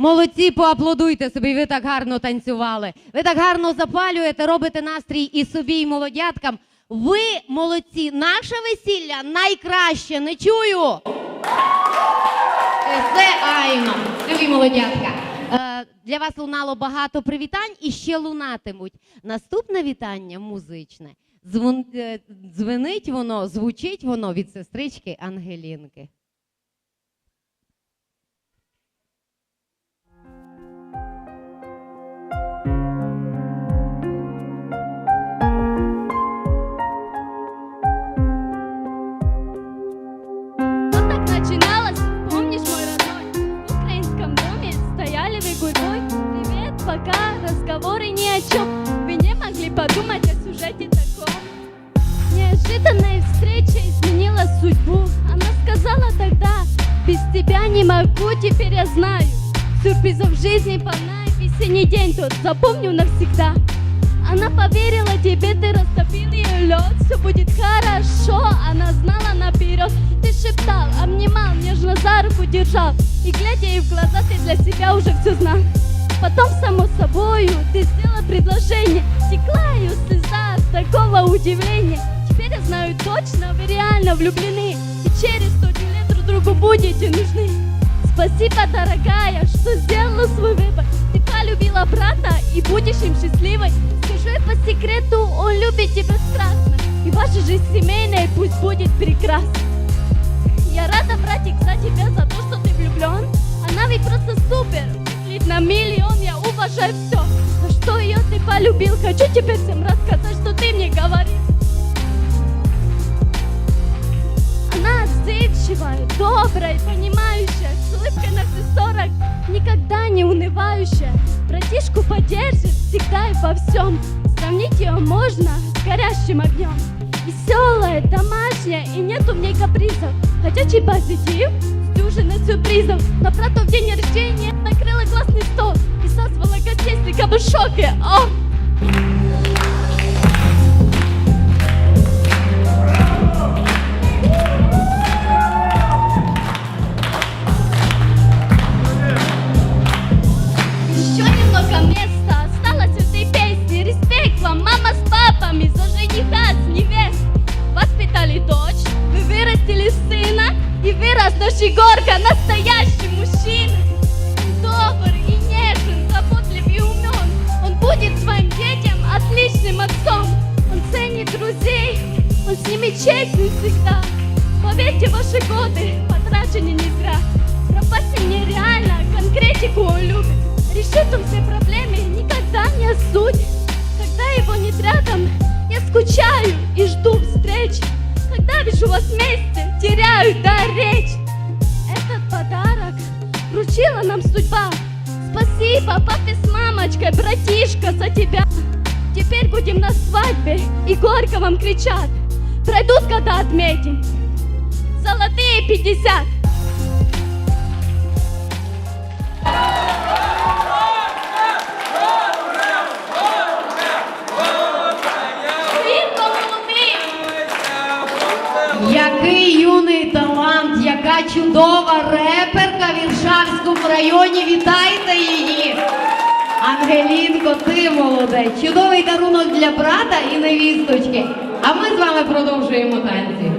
Молодці, поаплодуйте собі, ви так гарно танцювали. Ви так гарно запалюєте, робите настрій і собі, і молодяткам. Ви молодці, наше весілля найкраще, не чую. Це айно, любі молодятка. Е, для вас лунало багато привітань і ще лунатимуть. Наступне вітання музичне. Дзвон, е, дзвенить воно, звучить воно від сестрички Ангелінки. Пока, разговоры ни о чем. Вы не могли подумать о сюжете таком. Неожиданная встреча изменила судьбу. Она сказала тогда, без тебя не могу, теперь я знаю. Сюрпризов в жизни полна, весенний день тот запомню навсегда. Она поверила тебе, ты растопил ее лед Все будет хорошо, она знала наперед Ты шептал, обнимал, нежно за руку держал И глядя ей в глаза, ты для себя уже все знал Потом, само собою, ты сделала предложение. Текла ее слеза от такого удивления. Теперь я знаю точно, вы реально влюблены. И через сотни лет друг другу будете нужны. Спасибо, дорогая, что сделала свой выбор. Ты полюбила брата и будешь им счастливой. Скажу я по секрету, он любит тебя страстно. И ваша жизнь семейная пусть будет прекрасна. Я рада, братик, за тебя, за уважаю все За что ее ты полюбил, хочу теперь всем рассказать, что ты мне говорил Она отзывчивая, добрая, понимающая, с улыбкой на все сорок, никогда не унывающая. Братишку поддержит всегда и во всем. Сравнить ее можно с горящим огнем. Веселая, домашняя и нету в ней капризов. Ходячий позитив, с дюжиной сюрпризов. На брата в день рождения накрыла классный стол и созвала гостей с в шоке. О! Еще немного места осталось в этой песне Респект вам, мама с папами За жениха с невест Воспитали дочь, вы вырастили сына И вырос наш Егорка, настоящий он с ними честен всегда Поверьте, ваши годы потрачены не зря. Пропасть нереально, конкретику он любит Решит он все проблемы, никогда не осудит. Когда его нет рядом, я скучаю и жду встреч. Когда вижу вас вместе, теряю дар речь Этот подарок вручила нам судьба. Спасибо папе с мамочкой, братишка, за тебя. Теперь будем на свадьбе и горько вам кричат Пройдут года отметим Золотые 50 Який юний талант, яка чудова реперка в Іршавському районі. Вітайте її! Ангелінко, ти молодець. Чудовий дарунок для брата і невісточки. А ми з вами продовжуємо танці.